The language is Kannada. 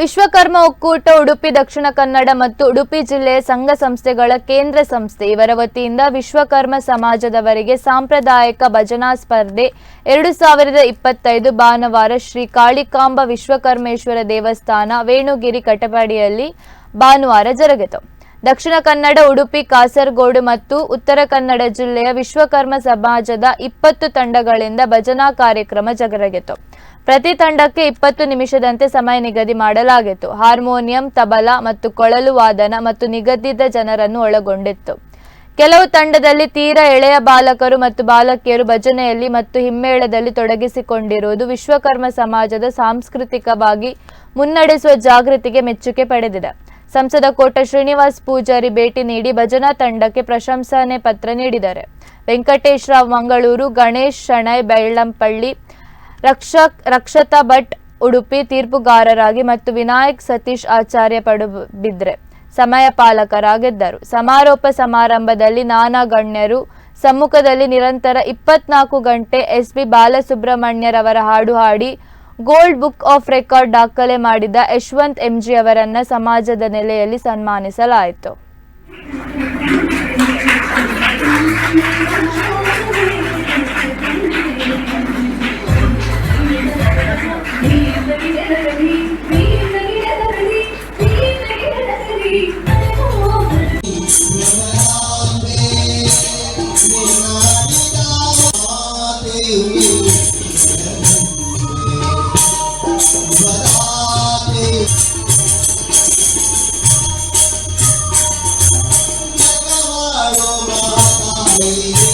ವಿಶ್ವಕರ್ಮ ಒಕ್ಕೂಟ, ಉಡುಪಿ, ದಕ್ಷಿಣ ಕನ್ನಡ ಮತ್ತು ಉಡುಪಿ ಜಿಲ್ಲೆಯ ಸಂಘ ಸಂಸ್ಥೆಗಳ ಕೇಂದ್ರ ಸಂಸ್ಥೆ. ಇವರ ವತಿಯಿಂದ ವಿಶ್ವಕರ್ಮ ಸಮಾಜದವರಿಗೆ ಸಾಂಪ್ರದಾಯಿಕ ಭಜನಾ ಸ್ಪರ್ಧೆ ಎರಡು ಸಾವಿರದ ಇಪ್ಪತ್ತೈದು ಭಾನುವಾರ ಶ್ರೀ ಕಾಳಿಕಾಂಬ ವಿಶ್ವಕರ್ಮೇಶ್ವರ ದೇವಸ್ಥಾನ, ವೇಣುಗಿರಿ ಕಟಪಾಡಿಯಲ್ಲಿ ಭಾನುವಾರ ಜರುಗಿತು. ದಕ್ಷಿಣ ಕನ್ನಡ, ಉಡುಪಿ, ಕಾಸರಗೋಡು ಮತ್ತು ಉತ್ತರ ಕನ್ನಡ ಜಿಲ್ಲೆಯ ವಿಶ್ವಕರ್ಮ ಸಮಾಜದ ಇಪ್ಪತ್ತು ತಂಡಗಳಿಂದ ಭಜನಾ ಕಾರ್ಯಕ್ರಮ ಜರುಗಿತು ಪ್ರತಿ ತಂಡಕ್ಕೆ ಇಪ್ಪತ್ತು ನಿಮಿಷದಂತೆ ಸಮಯ ನಿಗದಿ ಮಾಡಲಾಗಿತ್ತು. ಹಾರ್ಮೋನಿಯಂ, ತಬಲಾ ಮತ್ತು ಕೊಳಲು ವಾದನ ಮತ್ತು ನಿಗದಿತ ಜನರನ್ನು ಒಳಗೊಂಡಿತ್ತು. ಕೆಲವು ತಂಡದಲ್ಲಿ ತೀರಾ ಎಳೆಯ ಬಾಲಕರು ಮತ್ತು ಬಾಲಕಿಯರು ಭಜನೆಯಲ್ಲಿ ಮತ್ತು ಹಿಮ್ಮೇಳದಲ್ಲಿ ತೊಡಗಿಸಿಕೊಂಡಿರುವುದು ವಿಶ್ವಕರ್ಮ ಸಮಾಜದ ಸಾಂಸ್ಕೃತಿಕವಾಗಿ ಮುನ್ನಡೆಸುವ ಜಾಗೃತಿಗೆ ಮೆಚ್ಚುಗೆ ಪಡೆದಿದೆ. ಸಂಸದ ಕೋಟ ಶ್ರೀನಿವಾಸ್ ಪೂಜಾರಿ ಭೇಟಿ ನೀಡಿ ಭಜನಾ ತಂಡಕ್ಕೆ ಪ್ರಶಂಸನೆ ಪತ್ರ ನೀಡಿದ್ದಾರೆ. ವೆಂಕಟೇಶ್ ರಾವ್ ಮಂಗಳೂರು, ಗಣೇಶ್ ಶಣೈ ಬೆಳ್ಳಂಪಳ್ಳಿ ರಕ್ಷಕ್ ರಕ್ಷತಾ ಭಟ್ ಉಡುಪಿ ತೀರ್ಪುಗಾರರಾಗಿ ಮತ್ತು ವಿನಾಯಕ್ ಸತೀಶ್ ಆಚಾರ್ಯ ಪಡುಬಿದ್ರೆ ಸಮಯ ಪಾಲಕರಾಗಿದ್ದರು. ಸಮಾರೋಪ ಸಮಾರಂಭದಲ್ಲಿ ನಾನಾ ಗಣ್ಯರು, ಸಮ್ಮುಖದಲ್ಲಿ ನಿರಂತರ ಇಪ್ಪತ್ನಾಲ್ಕು ಗಂಟೆ ಎಸ್ ಪಿ ಬಾಲಸುಬ್ರಹ್ಮಣ್ಯರವರ ಹಾಡು ಹಾಡಿ ಗೋಲ್ಡ್ ಬುಕ್ ಆಫ್ ರೆಕಾರ್ಡ್ ದಾಖಲೆ ಮಾಡಿದ ಯಶವಂತ್ ಎಂಜಿ ಅವರನ್ನ ಸಮಾಜದ ನೆಲೆಯಲ್ಲಿ ಸನ್ಮಾನಿಸಲಾಯಿತು. Hallelujah.